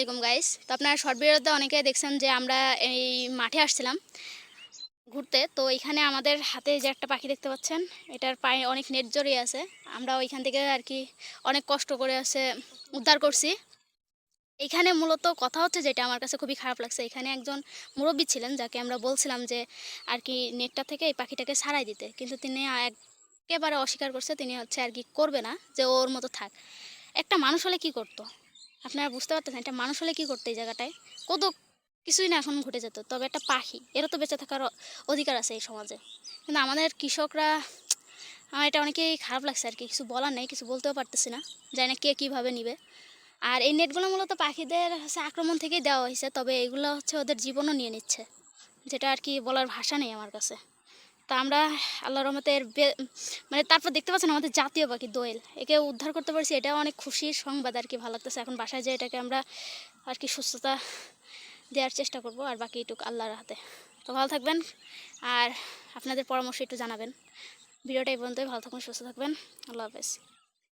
আলাইকুম গাইস তো আপনারা শর্ট ভিডিওতে অনেকে দেখছেন যে আমরা এই মাঠে আসছিলাম ঘুরতে। তো এখানে আমাদের হাতে যে একটা পাখি দেখতে পাচ্ছেন, এটার পায়ে অনেক নেট জড়িয়ে আছে। আমরা ওইখান থেকে আর কি অনেক কষ্ট করে আছে উদ্ধার করছি। এখানে মূলত কথা হচ্ছে যেটা আমার কাছে খুবই খারাপ লাগছে। এখানে একজন মুরব্বী ছিলেন যাকে আমরা বলছিলাম যে আর কি নেটটা থেকে এই পাখিটাকে ছাড়াই দিতে। কিন্তু তিনি একেবারে অস্বীকার করছে, তিনি হচ্ছে আর কি করবে না যে ওর মতো থাক। একটা মানুষ হলে কি করতো? আপনারা বুঝতে পারতেছেন এটা মানুষ হলে কী করতো এই জায়গাটায়? কত কিছুই না এখন ঘটে যেত, তবে একটা পাখি, এরও তো বেঁচে থাকার অধিকার আছে এই সমাজে। কিন্তু আমাদের কৃষকরা, আমার এটা অনেকেই খারাপ লাগছে আর কি, কিছু বলার নেই, কিছু বলতেও পারতেছি না, জানি না কে কীভাবে নিবে। আর এই নেটগুলো মূলত পাখিদের হচ্ছে আক্রমণ থেকেই দেওয়া হয়েছে, তবে এগুলো হচ্ছে ওদের জীবনও নিয়ে নিচ্ছে, যেটা আর কি বলার ভাষা নেই আমার কাছে। তা আমরা আল্লাহ রহমতের মানে তারপর দেখতে পাচ্ছেন আমাদের জাতীয় পাখি দোয়েল। একে উদ্ধার করতে পারছি এটা অনেক খুশির সংবাদ আর কি, ভালো লাগতেছে। এখন বাসায় যে এটাকে আমরা আর কি সুস্থতা দেওয়ার চেষ্টা করব আর বাকি এটুকু আল্লাহর হাতে। তো ভালো থাকবেন আর আপনাদের পরামর্শ একটু জানাবেন। ভিডিওটা এই পর্যন্তই, ভালো থাকবেন সুস্থ থাকবেন। আল্লাহ হাফেজ।